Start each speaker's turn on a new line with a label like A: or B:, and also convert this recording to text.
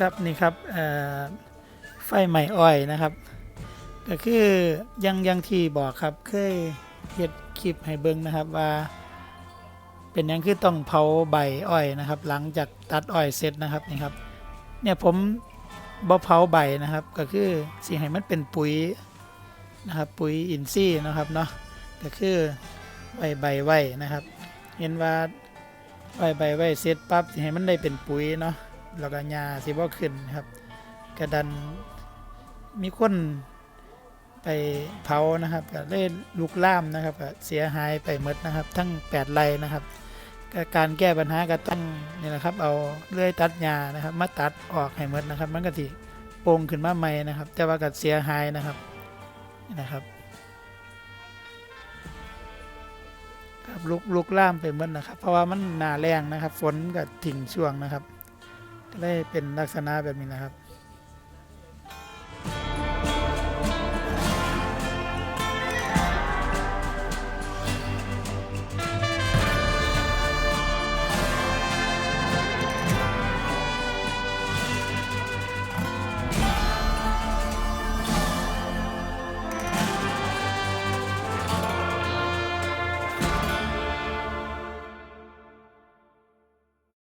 A: ครับนี่ครับไฟไหม้อ้อยนะครับ ก็คือยังยังที่บอกครับเคยเฮ็ดคลิปให้เบิ่งนะครับว่าเป็นยังคือต้องเผาใบอ้อยนะครับ หลังจากตัดอ้อยเสร็จนะครับนี่ครับเนี่ยผมบ่เผาใบนะครับ ก็คือสิให้มันเป็นปุ๋ยนะครับปุ๋ยอินทรีย์นะครับเนาะก็คือใบใบไว้นะครับ เห็นว่าใบใบไว้เสร็จปั๊บสิให้มันได้เป็นปุ๋ยเนาะ แล้วก็หญ้าสิบ่ขึ้นครับกระดันมีคนไปเผานะครับก็เลยลุกล่ามนะครับก็เสียหายไปหมดนะครับ ทั้ง8ไร่นะครับก็การแก้ปัญหาก็ต้องนี่แหละครับ เอาเลื่อยตัดหญ้านะครับ มาตัดออกให้หมดนะครับ มันก็สิโป่งขึ้นมาใหม่นะครับ แต่ว่าก็เสียหายนะครับนะครับครับลุกลุกล่ามไปหมดนะครับ เพราะว่ามันหนาแรงนะครับ ฝนก็ทิ้งช่วงนะครับ ได้เป็นลักษณะแบบนี้นะครับ